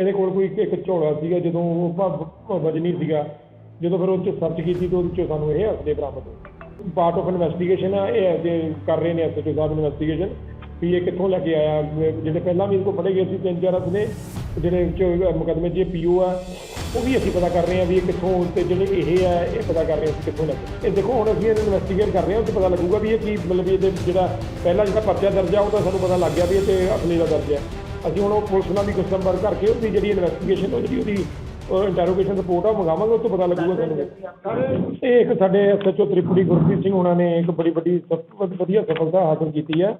ਇਹਦੇ ਕੋਲ ਕੋਈ ਇੱਕ- ਇੱਕ ਝੋਲਾ ਸੀਗਾ, ਜਦੋਂ ਉਹ ਭ- ਵਜਨੀ ਸੀਗਾ, ਜਦੋਂ ਫਿਰ ਉਹ 'ਚ ਸਰਚ ਕੀਤੀ ਤਾਂ ਉਹਦੇ 'ਚੋਂ ਸਾਨੂੰ ਇਹ ਅਸਲੇ ਬਰਾਮਦ ਹੋਏ ਪਾਰਟ ਆਫ ਇਨਵੈਸਟੀਗੇਸ਼ਨ ਆ, ਇਹ ਅਜੇ ਕਰ ਰਹੇ ਨੇ ਐਸਐਚਓ ਸਾਹਿਬ ਇਨਵੈਸਟੀਗੇਸ਼ਨ ਵੀ ਇਹ ਕਿੱਥੋਂ ਲੈ ਕੇ ਆਇਆ ਜਿਹੜੇ ਪਹਿਲਾਂ ਵੀ ਇਹਦੇ ਕੋਲ ਫੜੇ ਗਏ ਸੀ, ਤਿੰਨ ਚਾਰ ਅਸਲੇ, ਜਿਹੜੇ ਚ ਮੁਕੱਦਮੇ 'ਚ ਪੀਓ ਆ, ਉਹ ਵੀ ਅਸੀਂ ਪਤਾ ਕਰ ਰਹੇ ਹਾਂ ਵੀ ਇਹ ਕਿੱਥੋਂ, ਤੇ ਜਿਹੜੇ ਇਹ ਆ, ਇਹ ਪਤਾ ਕਰ ਰਹੇ ਹਾਂ ਅਸੀਂ ਕਿੱਥੋਂ ਲੈ ਇਹ ਦੇਖੋ, ਹੁਣ ਅਸੀਂ ਇਹਨੂੰ ਇਨਵੈਸਟੀਗੇਟ ਕਰ ਰਹੇ ਹਾਂ, ਉਹ 'ਚ ਪਤਾ ਲੱਗੂਗਾ ਵੀ ਇਹ ਕੀ ਮਤਲਬ ਵੀ ਇਹਦੇ ਜਿਹੜਾ ਪਹਿਲਾਂ ਜਿਹੜਾ ਪਰਚਾ ਦਰਜ ਆ, ਉਹ ਤਾਂ ਸਾਨੂੰ ਪਤਾ ਲੱਗ ਗਿਆ ਵੀ ਇਹ ਤੇ ਅਸਲੀ ਦਾ ਦਰਜ ਹੈ ਅਸੀਂ ਹੁਣ ਉਹ ਪੁਲਿਸ ਨਾਲ ਵੀ ਕੁਝ ਸੰਪਰਕ ਕਰਕੇ ਉਹਦੀ ਜਿਹੜੀ ਇਨਵੈਸਟੀਗੇਸ਼ਨ ਉਹ ਜਿਹੜੀ ਉਹਦੀ ਇੰਟਰੋਗੇਸ਼ਨ ਰਿਪੋਰਟ ਆ ਮੰਗਾਵਾਂਗੇ ਉਹ ਤੋਂ ਪਤਾ ਲੱਗੂਗਾ ਸਾਨੂੰ। ਇਹ ਇੱਕ ਸਾਡੇ ਐਸਐਚਓ ਤ੍ਰਿਪੜੀ ਗੁਰਪ੍ਰੀਤ ਸਿੰਘ ਉਹਨਾਂ ਨੇ ਇੱਕ ਬੜੀ ਵੱਡੀ ਵਧੀਆ ਸਫਲਤਾ ਹਾਸਲ ਕੀਤੀ ਹੈ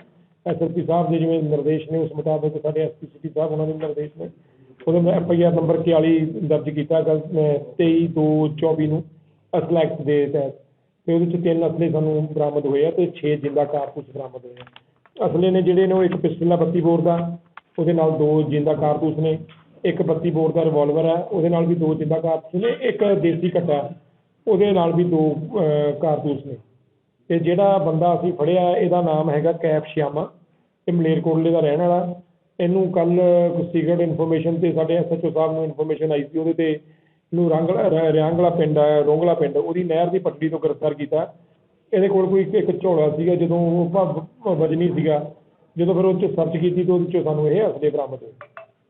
ਐਸਐਸਪੀ ਸਾਹਿਬ ਦੇ ਜਿਵੇਂ ਨਿਰਦੇਸ਼ ਨੇ ਉਸ ਮੁਤਾਬਕ ਸਾਡੇ ਐਸਪੀ ਸਿਟੀ ਸਾਹਿਬ ਉਹਨਾਂ ਦੇ ਨਿਰਦੇਸ਼ ਨੇ। ਉਹਦੇ ਮੈਂ ਐਫਆਈਆਰ ਨੰਬਰ 41 ਦਰਜ ਕੀਤਾ ਕੱਲ 23 2 24 ਨੂੰ ਅਸਲਾ ਐਕਟ ਦੇ ਤਹਿਤ। ਤੇ ਉਹਦੇ ਚ ਤਿੰਨ ਅਸਲੇ ਸਾਨੂੰ ਬਰਾਮਦ ਹੋਏ ਆ ਤੇ 6 ਜਿੰਦਾ ਕਾਰਤੂਸ ਬਰਾਮਦ ਹੋਏ ਆ। ਅਸਲੇ ਨੇ ਜਿਹੜੇ ਨੇ ਉਹ ਇੱਕ ਪਿਸਟਲ ਆ 32 ਬੋਰ ਦਾ ਉਹਦੇ ਨਾਲ ਦੋ ਜਿੰਦਾ ਕਾਰਤੂਸ ਨੇ, ਇੱਕ 32 ਬੋਰ ਦਾ ਰਿਵਾਲਵਰ ਹੈ, ਉਹਦੇ ਨਾਲ ਵੀ ਦੋ ਜਿੰਦਾ ਕਾਰਤੂਸ ਨੇ, ਇੱਕ ਦੇਸੀ ਕੱਟਾ ਉਹਦੇ ਨਾਲ ਵੀ ਦੋ ਕਾਰਤੂਸ ਨੇ। ਤੇ ਜਿਹੜਾ ਬੰਦਾ ਅਸੀਂ ਫੜਿਆ, ਇਹਦਾ ਨਾਮ ਹੈਗਾ ਕੈਪ ਸ਼ਿਆਮਾ, ਇਹ ਮਲੇਰਕੋਟਲੇ ਦਾ ਰਹਿਣ ਵਾਲਾ। ਇਹਨੂੰ ਕੱਲ ਸੀਕ੍ਰੇਟ ਇਨਫੋਰਮੇਸ਼ਨ ਤੇ ਸਾਡੇ ਐਸਐਚਓ ਸਾਹਿਬ ਨੂੰ ਇਨਫੋਰਮੇਸ਼ਨ ਆਈ ਸੀ, ਉਹਦੇ ਤੇ ਨੂੰ ਰਾਂਗਲਾ ਰ- ਰਿਆਂਗਲਾ ਪਿੰਡ ਹੈ ਰੋਂਗਲਾ ਪਿੰਡ, ਉਹਦੀ ਨਹਿਰ ਦੀ ਪੱਟੀ ਤੋਂ ਗ੍ਰਿਫਤਾਰ ਕੀਤਾ। ਇਹਦੇ ਕੋਲ ਕੋਈ ਇੱਕ- ਇੱਕ ਝੋਲਾ ਸੀਗਾ, ਜਦੋਂ ਉਹ ਭ- ਵਜਨੀ ਸੀਗਾ ਜਦੋਂ ਫਿਰ ਉਹ 'ਚ ਸਰਚ ਕੀਤੀ ਤਾਂ ਉਹਦੇ 'ਚੋਂ ਸਾਨੂੰ ਇਹ ਅਸਲੇ ਬਰਾਮਦ ਹੋਏ।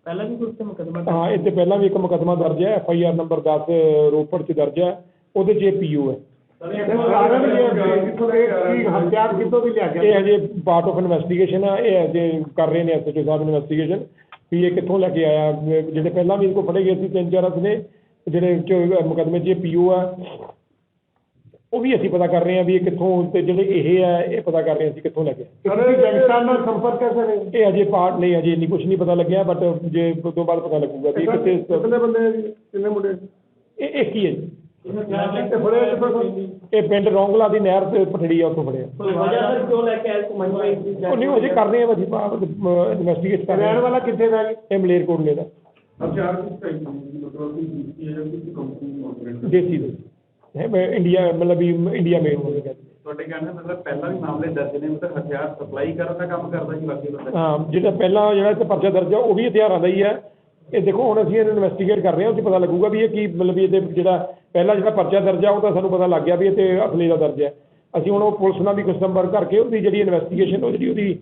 ਪਹਿਲਾਂ ਵੀ ਕੋਈ ਮੁਕਦਮਾ ਹਾਂ ਇਹ ਤੇ ਪਹਿਲਾਂ ਵੀ ਇੱਕ ਮੁਕੱਦਮਾ ਦਰਜ ਹੈ F I R number 10 Ropar 'ਚ ਦਰਜ ਹੈ ਉਹਦੇ 'ਚ ਪੀਯੂ ਹੈ। ਹਥਿਆਰ ਕਿੱਥੋਂ ਵੀ ਲਿਆ ਇਹ ਅਜੇ ਪਾਰਟ ਆਫ ਇਨਵੈਸਟੀਗੇਸ਼ਨ ਆ ਇਹ ਅਜੇ ਕਰ ਰਹੇ ਨੇ ਐਸਐਚਓ ਸਾਹਿਬ ਇਨਵੈਸਟੀਗੇਸ਼ਨ ਵੀ ਇਹ ਕਿੱਥੋਂ ਲੈ ਕੇ ਆਇਆ। ਜਿਹੜੇ ਪਹਿਲਾਂ ਵੀ ਕੋਲ ਫੜੇ ਗਏ ਸੀ ਤਿੰਨ ਚਾਰ ਅਸਲੇ ਜਿਹੜੇ ਚ ਮੁਕੱਦਮੇ 'ਚ ਪੀਓ ਆ ਉਹ ਵੀ ਅਸੀਂ ਪਤਾ ਕਰ ਰਹੇ ਹਾਂ ਵੀ ਇਹ ਕਿੱਥੋਂ ਤੇ ਜਿਹੜੇ ਇਹ ਆ ਇਹ ਪਤਾ ਕਰ ਰਹੇ ਹਾਂ ਅਸੀਂ ਕਿੱਥੋਂ ਲੈ ਕੇ ਆਏ। ਤੁਸੀਂ ਗੈਂਗਸਟਰ ਨਾਲ ਸੰਪਰਕ ਹੈ ਸਰ ਇਹ? ਅਜੇ ਪਾਰਟ ਨਹੀਂ ਅਜੇ ਨਹੀਂ ਕੁਝ ਨਹੀਂ ਪਤਾ ਲੱਗਿਆ ਬਟ ਜੇ ਉਸ ਤੋਂ ਬਾਅਦ ਪਤਾ ਲੱਗੂਗਾ ਵੀ ਕਿੱਥੇ ਕਿੰਨੇ ਬੰਦੇ ਹੈ ਜੀ? ਕਿੰਨੇ ਮੁੰਡੇ? ਇਹ ਇੱਕ ਹੀ ਹੈ ਜੀ। ਇਹ ਪਿੰਡ ਰੌਂਗਲਾ ਦੀ ਨਹਿਰ ਤੇ ਪਟੜੀ ਆ ਉੱਥੋਂ ਫੜਿਆ। ਕੋਈ ਵਜ੍ਹਾ ਸਰ ਕਿਉਂ ਲੈ ਕੇ ਆਏ ਘੁੰਮਣ ਵਾਲੀ ਉਹ ਨਹੀਂ ਅਜੇ ਕਰ ਰਹੇ ਆ ਭਾਜੀ ਇਨਵੈਸਟੀਗੇਟ ਕਰ ਰਹੇ ਰਹਿਣ ਆ ਵਾਲਾ ਕਿੱਥੇ ਦਾ ਜੀ? ਇਹ ਮਲੇਰਕੋਟਲੇ ਦਾ। ਦਾ ਮਤਲਬ ਕਿ ਕੰਪਨੀ ਦੇਸੀ ਦੇ ਹੈ। ਇੰਡੀਆ ਮਤਲਬ ਵੀ ਇੰਡੀਆ ਮੇਡ ਹੋਵੇ ਕਹਿੰਦੇ ਤੁਹਾਡੇ ਕਹਿਣ ਦਾ ਮਤਲਬ ਪਹਿਲਾਂ ਵੀ ਮਾਮਲੇ ਦਰਜ ਨੇ ਮਤਲਬ ਹਥਿਆਰ ਸਪਲਾਈ ਕਰਨ ਦਾ ਕੰਮ ਕਰਦਾ ਜੀ ਬਾਕੀ ਬੰਦਾ ਹਾਂ ਜਿਹੜਾ ਪਹਿਲਾਂ ਜਿਹੜਾ ਇੱਥੇ ਪਰਚਾ ਦਰਜ ਆ ਉਹ ਵੀ ਹਥਿਆਰਾਂ ਦਾ ਹੀ ਹੈ ਇਹ ਦੇਖੋ ਹੁਣ ਅਸੀਂ ਇਹਨੂੰ ਇਨਵੈਸਟੀਗੇਟ ਕਰ ਰਹੇ ਹਾਂ ਉਹ 'ਚ ਪਤਾ ਲੱਗੂਗਾ ਵੀ ਇਹ ਕੀ ਮਤਲਬ ਵੀ ਇਹਦੇ ਜਿਹੜਾ ਪਹਿਲਾਂ ਜਿਹੜਾ ਪਰਚਾ ਦਰਜ ਆ ਉਹ ਤਾਂ ਸਾਨੂੰ ਪਤਾ ਲੱਗ ਗਿਆ ਵੀ ਇਹ ਤੇ ਅਸਲੀ ਦਾ ਦਰਜ ਹੈ ਅਸੀਂ ਹੁਣ ਉਹ ਪੁਲਿਸ ਨਾਲ ਵੀ ਕੁਝ ਸੰਪਰਕ ਕਰਕੇ ਉਹਦੀ ਜਿਹੜੀ ਇਨਵੈਸਟੀਗੇਸ਼ਨ ਉਹ ਜਿਹੜੀ ਉਹਦੀ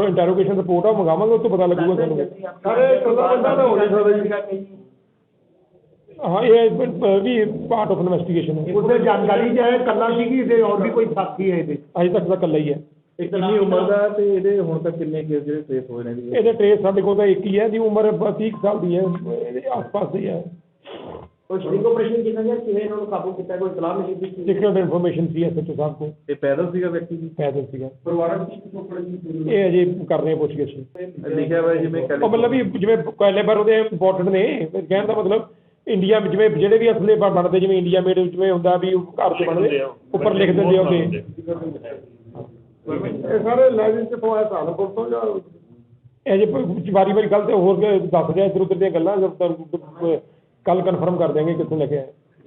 ਇੰਟਰੋਗੇਸ਼ਨ ਰਿਪੋਰਟ ਆ ਉਹ ਮੰਗਾਵਾਂਗੇ ਉਹ ਤੋਂ ਪਤਾ ਲੱਗੂਗਾ ਸਾਨੂੰ। ਸਾਰੇ ਇਕੱਲਾ ਬੰਦਾ ਤਾਂ ਹੋ ਨਹੀਂ ਸਕਦਾ ਜੀ। ਹਾਂ ਇਹ ਬ- ਵੀ ਪਾਰਟ ਆਫ ਇਨਵੈਸਟੀਗੇਸ਼ਨ ਹੈ। ਉਹਦੇ ਜਾਣਕਾਰੀ ਜਾਏ ਕੱਲਾ ਸੀ ਕਿ ਇਹਦੇ ਹੋਰ ਵੀ ਕੋਈ ਸਾਥੀ ਹੈ ਇਹਦੇ? ਅਜੇ ਤੱਕ ਤਾਂ ਇਕੱਲਾ ਹੀ ਹੈ। ਕਿੰਨੀ ਉਮਰ ਦਾ ਤੇ ਇਹਦੇ ਹੁਣ ਤੱਕ ਕਿੰਨੇ ਕੇਸ ਜਿਹੜੇ ਟ੍ਰੇਸ ਹੋਏ ਨੇ ਜੀ? ਇਹਦੇ ਟ੍ਰੇਸ ਸਾਡੇ ਕੋਲ ਤਾਂ ਇੱਕ ਹੀ ਹੈ ਦੀ ਉਮਰ 30 ਕੁ ਸਾਲ ਦੀ ਹੈ ਇਹਦੇ ਆਸ-ਪਾਸ ਹੀ ਹੈ। ਕੋਈ ਸਟਿੰਗ ਆਪਰੇਸ਼ਨ ਕੀਤਾ ਗਿਆ? ਕਿਵੇਂ ਇਹਨਾਂ ਨੂੰ ਕਾਬੂ ਕੀਤਾ? ਕੋਈ ਸਲਾਹ ਮਿਲੀ ਸੀ? ਕਿ ਇਨਫੋਰਮੇਸ਼ਨ ਸੀ ਐਸਐਚਓ ਸਾਹਿਬ ਕੋਲ। ਇਹ ਪੈਦਲ ਸੀਗਾ ਵਿਅਕਤੀ ਜੀ? ਪੈਦਲ ਸੀਗਾ। ਪਰਿਵਾਰਕ ਕੀ ਚੋਪੜ ਜੀ ਇਹ ਅਜੇ ਕਰ ਰਹੇ ਪੁੱਛਗਿੱਛ। ਲਿਖਿਆ ਹੋਇਆ ਜਿਵੇਂ ਉਹ ਮਤਲਬ ਵੀ ਜਿਵੇਂ ਕੈਲੇਬਰ ਉਹਦੇ ਇੰਪੋਰਟੈਂਟ ਨੇ। ਕਹਿਣ ਦਾ ਮਤਲਬ ਇੰਡੀਆ ਵਿੱਚ ਜਿਵੇਂ ਜਿਹੜੇ ਵੀ ਅਸਲੇ ਬਣਦੇ ਜਿਵੇਂ ਇੰਡੀਆ ਮੇਡ ਜਿਵੇਂ ਹੁੰਦਾ ਵੀ ਘਰ 'ਚ ਬਣਦੇ ਉੱਪਰ ਲਿਖ ਦਿੰਦੇ ਆ ਉਹਦੇ ਇਹ ਸਾਰੇ ਲੈਜਨ ਚ ਪਵਾਇਆ ਸਾਲਪੁਰ ਤੋਂ ਜਾਂ ਇਹ ਜੇ ਵਾਰੀ ਵਾਰੀ ਗੱਲ ਤੇ ਹੋਰ ਦੱਸ ਦਿਆ ਇੱਧਰ ਉੱਧਰ ਦੀਆਂ ਗੱਲਾਂ ਕੱਲ ਕਨਫਰਮ ਕਰ ਦਿਆਂਗੇ ਕਿੱਥੋਂ ਲੈ ਕੇ ਆਏ